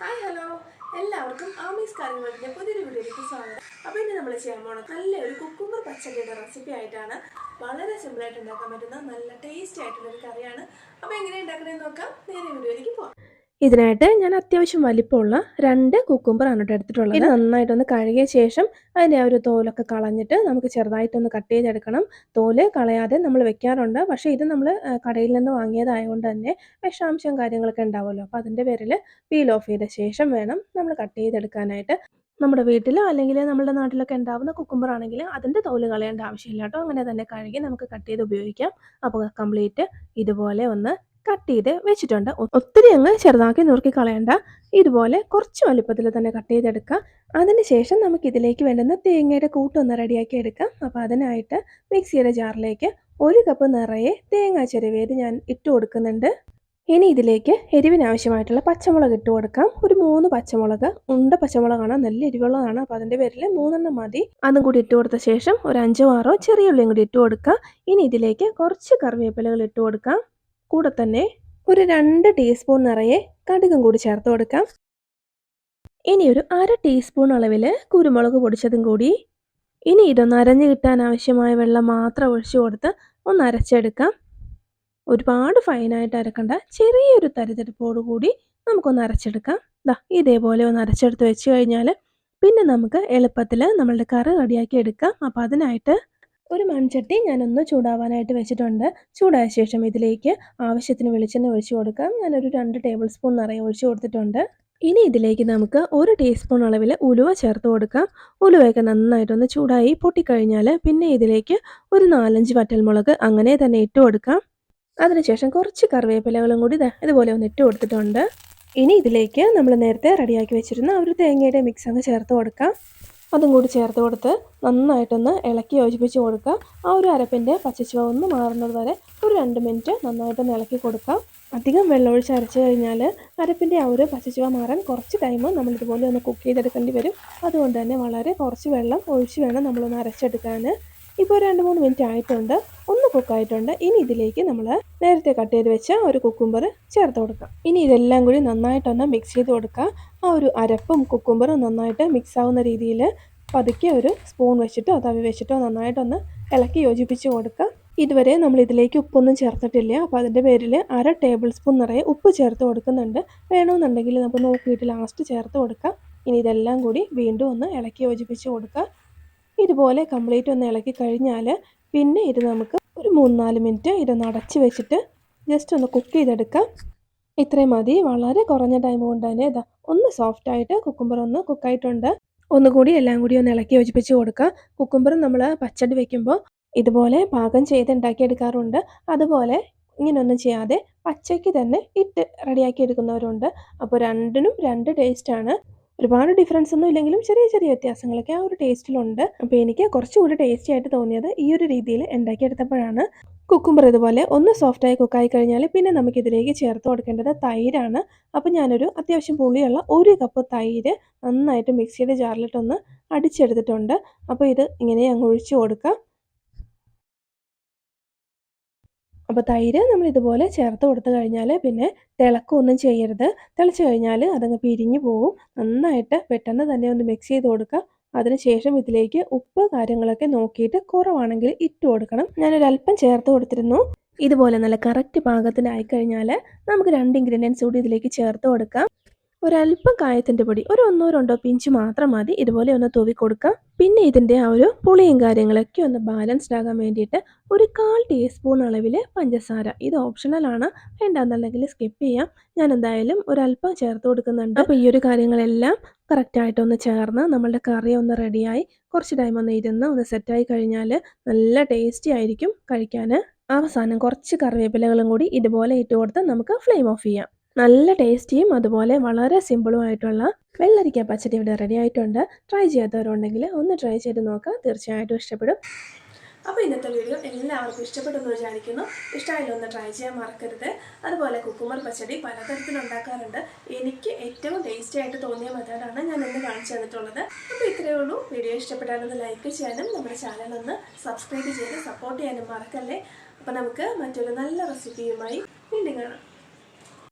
Hi hello എല്ലാവർക്കും ആമീസ് കാര്യങ്ങളുടെ പുതിയൊരു വീഡിയോയിലേക്ക് സ്വാഗതം. അപ്പോൾ ഇന്ന് നമ്മൾ ചെയ്യാൻ പോണത് നല്ലൊരു കുക്കുമ്പർ പച്ചടിയുടെ റെസിപ്പി ആയിട്ടാണ്. വളരെ സിമ്പിളായിട്ട് ഉണ്ടാക്കാൻ പറ്റുന്ന നല്ല ടേസ്റ്റി ആയിട്ടുള്ള ഒരു കറിയാണ്. അപ്പോൾ എങ്ങനെ ഉണ്ടാക്കണമെന്ന് നോക്കാം. നേരെ വീഡിയോയിലേക്ക് പോകാം ഇതിനായിട്ട് ഞാൻ അത്യാവശ്യം വലിപ്പമുള്ള രണ്ട് കുക്കുംബറാണ് കേട്ടോ എടുത്തിട്ടുള്ളത്. ഇത് നന്നായിട്ടൊന്ന് കഴുകിയ ശേഷം അതിന്റെ ആ ഒരു തോലൊക്കെ കളഞ്ഞിട്ട് നമുക്ക് ചെറുതായിട്ടൊന്ന് കട്ട് ചെയ്തെടുക്കണം. തോൽ കളയാതെ നമ്മൾ വെക്കാറുണ്ട്. പക്ഷേ ഇത് നമ്മൾ കടയിൽ നിന്ന് വാങ്ങിയതായതുകൊണ്ട് തന്നെ വിഷാംശം കാര്യങ്ങളൊക്കെ ഉണ്ടാവുമല്ലോ. അപ്പോൾ അതിന്റെ പേരിൽ പീൽ ഓഫ് ചെയ്ത ശേഷം വേണം നമ്മൾ കട്ട് ചെയ്തെടുക്കാനായിട്ട്. നമ്മുടെ വീട്ടിലോ അല്ലെങ്കിൽ നമ്മുടെ നാട്ടിലൊക്കെ ഉണ്ടാവുന്ന കുക്കുംബർ ആണെങ്കിൽ അതിന്റെ തോൽ കളയേണ്ട ആവശ്യമില്ല കേട്ടോ. അങ്ങനെ തന്നെ കഴുകി നമുക്ക് കട്ട് ചെയ്ത് ഉപയോഗിക്കാം. അപ്പോൾ കംപ്ലീറ്റ് ഇതുപോലെ ഒന്ന് കട്ട് ചെയ്ത് വെച്ചിട്ടുണ്ട്. ഒത്തിരി അങ്ങ് ചെറുതാക്കി നുറുക്കി കളയണ്ട. ഇതുപോലെ കുറച്ച് വലുപ്പത്തിൽ തന്നെ കട്ട് ചെയ്തെടുക്കുക. ശേഷം നമുക്ക് ഇതിലേക്ക് വേണ്ടുന്ന തേങ്ങയുടെ കൂട്ടൊന്ന് റെഡിയാക്കി എടുക്കാം അപ്പോൾ അതിനായിട്ട് മിക്സിയുടെ ജാറിലേക്ക് ഒരു കപ്പ് നിറയെ തേങ്ങ ചെരുവേത് ഞാൻ ഇട്ട് കൊടുക്കുന്നുണ്ട്. ഇനി ഇതിലേക്ക് എരിവിനാവശ്യമായിട്ടുള്ള പച്ചമുളക് ഇട്ട് കൊടുക്കാം. ഒരു മൂന്ന് പച്ചമുളക് ഉണ്ട പച്ചമുളകാണ് നല്ല എരിവുള്ളതാണ്. അപ്പോൾ അതിന്റെ പേരിൽ മൂന്നെണ്ണം മതി. അതും കൂടി ഇട്ട് കൊടുത്ത ശേഷം ഒരു അഞ്ചോ ആറോ ചെറിയ ഉള്ളിയും കൂടി ഇട്ട് കൊടുക്കാം ഇനി ഇതിലേക്ക് കുറച്ച് കറിവേപ്പിലകൾ ഇട്ട് കൊടുക്കാം. കൂടെ തന്നെ ഒരു രണ്ട് ടീസ്പൂൺ നിറയെ കടുകും കൂടി ചേർത്ത് കൊടുക്കാം. ഇനി ഒരു അര ടീസ്പൂൺ അളവിൽ കുരുമുളക് പൊടിച്ചതും കൂടി. ഇനി ഇതൊന്ന് അരഞ്ഞു കിട്ടാൻ ആവശ്യമായ വെള്ളം മാത്രം ഒഴിച്ചു കൊടുത്ത് ഒന്ന് അരച്ചെടുക്കാം. ഒരുപാട് ഫൈനായിട്ട് അരക്കണ്ട. ചെറിയൊരു തരിതരിപ്പോടു കൂടി നമുക്കൊന്ന് അരച്ചെടുക്കാം. ദാ ഇതേപോലെ ഒന്ന് അരച്ചെടുത്ത് വെച്ച് കഴിഞ്ഞാൽ പിന്നെ നമുക്ക് എളുപ്പത്തിൽ നമ്മളുടെ കറി റെഡിയാക്കി എടുക്കാം. അപ്പോൾ അതിനായിട്ട് ഒരു മൺചട്ടി ഞാനൊന്ന് ചൂടാവാനായിട്ട് വെച്ചിട്ടുണ്ട്. ചൂടായ ശേഷം ഇതിലേക്ക് ആവശ്യത്തിന് വെളിച്ചെണ്ണ ഒഴിച്ചു കൊടുക്കാം. ഞാനൊരു രണ്ട് ടേബിൾ സ്പൂൺ നിറയെ ഒഴിച്ചു കൊടുത്തിട്ടുണ്ട്. ഇനി ഇതിലേക്ക് നമുക്ക് ഒരു ടീസ്പൂൺ അളവിൽ ഉലുവ ചേർത്ത് കൊടുക്കാം. ഉലുവയൊക്കെ നന്നായിട്ടൊന്ന് ചൂടായി പൊട്ടിക്കഴിഞ്ഞാൽ പിന്നെ ഇതിലേക്ക് ഒരു നാലഞ്ച് വറ്റൽമുളക് അങ്ങനെ തന്നെ ഇട്ട് കൊടുക്കാം. അതിനുശേഷം കുറച്ച് കറിവേപ്പിലകളും കൂടി ഇതുപോലെ ഒന്ന് ഇട്ട് കൊടുത്തിട്ടുണ്ട്. ഇനി ഇതിലേക്ക് നമ്മൾ നേരത്തെ റെഡിയാക്കി വെച്ചിരുന്ന ഒരു തേങ്ങയുടെ മിക്സ് അങ്ങ് ചേർത്ത് കൊടുക്കാം. അതും കൂടി ചേർത്ത് കൊടുത്ത് നന്നായിട്ടൊന്ന് ഇളക്കി യോജിപ്പിച്ച് കൊടുക്കുക ആ ഒരു അരപ്പിന്റെ പച്ചച്ചുവ ഒന്ന് മാറുന്നത് വരെ ഒരു രണ്ട് മിനിറ്റ് നന്നായിട്ടൊന്ന് ഇളക്കി കൊടുക്കാം. അധികം വെള്ളമൊഴിച്ച് അരച്ച് കഴിഞ്ഞാൽ അരപ്പിന്റെ ആ ഒരു പച്ചച്ചുവ മാറാൻ കുറച്ച് ടൈം നമ്മളിതുപോലെ ഒന്ന് കുക്ക് ചെയ്തെടുക്കേണ്ടി വരും. അതുകൊണ്ട് തന്നെ വളരെ കുറച്ച് വെള്ളം ഒഴിച്ച് വേണം നമ്മളൊന്ന് അരച്ചെടുക്കാൻ ഇപ്പോൾ രണ്ട് മൂന്ന് മിനിറ്റ് ആയിട്ടുണ്ട്. ഒന്ന് കുക്കായിട്ടുണ്ട് ഇനി ഇതിലേക്ക് നമ്മൾ നേരത്തെ കട്ട് ചെയ്ത് വെച്ച ഒരു കുക്കുംബർ ചേർത്ത് കൊടുക്കാം. ഇനി ഇതെല്ലാം കൂടി നന്നായിട്ടൊന്ന് മിക്സ് ചെയ്ത് കൊടുക്കുക ആ ഒരു അരപ്പും കുക്കുംബറും നന്നായിട്ട് മിക്സ് ആവുന്ന രീതിയിൽ പതുക്കെ ഒരു സ്പൂൺ വെച്ചിട്ടോ തവി വെച്ചിട്ടോ നന്നായിട്ടൊന്ന് ഇളക്കി യോജിപ്പിച്ച് കൊടുക്കുക ഇതുവരെ നമ്മൾ ഇതിലേക്ക് ഉപ്പൊന്നും ചേർത്തിട്ടില്ല. അപ്പോൾ അതിന്റെ പേരിൽ അര ടേബിൾ സ്പൂൺ നിറയെ ഉപ്പ് ചേർത്ത് കൊടുക്കുന്നുണ്ട്. വേണമെന്നുണ്ടെങ്കിൽ നമുക്ക് നോക്കിയിട്ട് ലാസ്റ്റ് ചേർത്ത് കൊടുക്കാം. ഇനി ഇതെല്ലാം കൂടി വീണ്ടും ഒന്ന് ഇളക്കി യോജിപ്പിച്ച് കൊടുക്കുക ഇതുപോലെ കംപ്ലീറ്റ് ഒന്ന് ഇളക്കി കഴിഞ്ഞാൽ പിന്നെ ഇത് നമുക്ക് ഒരു മൂന്നാൽ മിനിറ്റ് ഇതൊന്ന് അടച്ച് വെച്ചിട്ട് ജസ്റ്റ് ഒന്ന് കുക്ക് ചെയ്തെടുക്കാം. ഇത്രയും മതി. വളരെ കുറഞ്ഞ ടൈം കൊണ്ട് തന്നെ ഇതാ ഒന്ന് സോഫ്റ്റ് ആയിട്ട് കുക്കുംബർ ഒന്ന് കുക്കായിട്ടുണ്ട് ഒന്നുകൂടി എല്ലാം കൂടി ഒന്ന് ഇളക്കി യോജിപ്പിച്ച് കൊടുക്കുക കുക്കുംബർ നമ്മൾ പച്ചടി വെക്കുമ്പോൾ ഇതുപോലെ പാകം ചെയ്ത് ഉണ്ടാക്കിയെടുക്കാറുണ്ട് അതുപോലെ ഇങ്ങനെയൊന്നും ചെയ്യാതെ പച്ചയ്ക്ക് തന്നെ ഇട്ട് റെഡിയാക്കി എടുക്കുന്നവരുണ്ട്. അപ്പോൾ രണ്ടിനും രണ്ട് ടേസ്റ്റാണ് ഒരുപാട് ഡിഫറൻസ് ഒന്നും ഇല്ലെങ്കിലും ചെറിയ ചെറിയ വ്യത്യാസങ്ങളൊക്കെ ആ ഒരു ടേസ്റ്റിലുണ്ട് അപ്പോൾ എനിക്ക് കുറച്ചുകൂടി ടേസ്റ്റി ആയിട്ട് തോന്നിയത് ഈ ഒരു രീതിയിൽ ഉണ്ടാക്കിയെടുത്തപ്പോഴാണ് കുക്കുംബർ ഇതുപോലെ ഒന്ന് സോഫ്റ്റായി കുക്കായി കഴിഞ്ഞാൽ പിന്നെ നമുക്കിതിലേക്ക് ചേർത്ത് കൊടുക്കേണ്ടത് തൈരാണ്. അപ്പോൾ ഞാനൊരു അത്യാവശ്യം പുളിയുള്ള ഒരു കപ്പ് തൈര് നന്നായിട്ട് മിക്സിയുടെ ജാറിലിട്ടൊന്ന് അടിച്ചെടുത്തിട്ടുണ്ട്. അപ്പോൾ ഇത് ഇങ്ങനെ അങ്ങ് ഒഴിച്ചു കൊടുക്കാം. അപ്പോൾ തൈര് നമ്മൾ ഇതുപോലെ ചേർത്ത് കൊടുത്തു കഴിഞ്ഞാൽ പിന്നെ തിളക്കമൊന്നും ചെയ്യരുത്. തിളച്ച് കഴിഞ്ഞാൽ അതങ്ങ് പിരിഞ്ഞു പോവും. നന്നായിട്ട് പെട്ടെന്ന് തന്നെ ഒന്ന് മിക്സ് ചെയ്ത് കൊടുക്കുക അതിനുശേഷം ഇതിലേക്ക് ഉപ്പ് കാര്യങ്ങളൊക്കെ നോക്കിയിട്ട് കുറവാണെങ്കിൽ ഇട്ട് കൊടുക്കണം. ഞാനൊരല്പം ചേർത്ത് കൊടുത്തിരുന്നു. ഇതുപോലെ നല്ല കറക്റ്റ് പാകത്തിനായി കഴിഞ്ഞാൽ നമുക്ക് രണ്ട് ഇൻഗ്രീഡിയൻസ് കൂടി ഇതിലേക്ക് ചേർത്ത് കൊടുക്കാം. ഒരല്പം കായത്തിന്റെ പൊടി ഒരു ഒന്നോ രണ്ടോ പിഞ്ച് മാത്രം മതി. ഇതുപോലെ ഒന്ന് തൂവി കൊടുക്കാം. പിന്നെ ഇതിന്റെ ആ ഒരു പുളിയും കാര്യങ്ങളൊക്കെ ഒന്ന് ബാലൻസ്ഡ് ആകാൻ വേണ്ടിയിട്ട് ഒരു കാൽ ടീസ്പൂൺ അളവിൽ പഞ്ചസാര. ഇത് ഓപ്ഷണലാണ് വേണ്ടാന്നുണ്ടെങ്കിൽ സ്കിപ്പ് ചെയ്യാം. ഞാൻ എന്തായാലും ഒരല്പം ചേർത്ത് കൊടുക്കുന്നുണ്ട്. അപ്പോൾ ഈ ഒരു കാര്യങ്ങളെല്ലാം കറക്റ്റായിട്ടൊന്ന് ചേർന്ന് നമ്മളുടെ കറി ഒന്ന് റെഡിയായി കുറച്ച് ടൈം ഒന്ന് ഇരുന്ന് ഒന്ന് സെറ്റായി കഴിഞ്ഞാൽ നല്ല ടേസ്റ്റി ആയിരിക്കും കഴിക്കാൻ അവസാനം കുറച്ച് കറിവേപ്പിലകളും കൂടി ഇതുപോലെ ഇട്ട് കൊടുത്ത് നമുക്ക് ഫ്ലെയിം ഓഫ് ചെയ്യാം. നല്ല ടേസ്റ്റിയും അതുപോലെ വളരെ സിമ്പിളും ആയിട്ടുള്ള വെള്ളരിക്ക പച്ചടി ഇവിടെ റെഡി ആയിട്ടുണ്ട്. ട്രൈ ചെയ്യാത്തവരുണ്ടെങ്കിൽ ഒന്ന് ട്രൈ ചെയ്ത് നോക്കാം തീർച്ചയായിട്ടും ഇഷ്ടപ്പെടും. അപ്പോൾ ഇന്നത്തെ വീഡിയോ എല്ലാവർക്കും ഇഷ്ടപ്പെട്ടെന്ന് വിചാരിക്കുന്നു. ഇഷ്ടമായാലും ഒന്ന് ട്രൈ ചെയ്യാൻ മറക്കരുത്. അതുപോലെ കുക്കുമർ പച്ചടി പലതരത്തിൽ ഉണ്ടാക്കാറുണ്ട്. എനിക്ക് ഏറ്റവും ടേസ്റ്റി ആയിട്ട് തോന്നിയ മെത്തേഡാണ് ഞാൻ ഇന്ന് കാണിച്ചു തന്നിട്ടുള്ളത്. അപ്പോൾ ഇത്രയേ ഉള്ളൂ. വീഡിയോ ഇഷ്ടപ്പെട്ടാലൊന്ന് ലൈക്ക് ചെയ്യാനും നമ്മുടെ ചാനൽ ഒന്ന് സബ്സ്ക്രൈബ് ചെയ്ത് സപ്പോർട്ട് ചെയ്യാനും മറക്കല്ലേ? അപ്പോൾ നമുക്ക് മറ്റൊരു നല്ല റെസിപ്പിയുമായി വീണ്ടും കാണാം.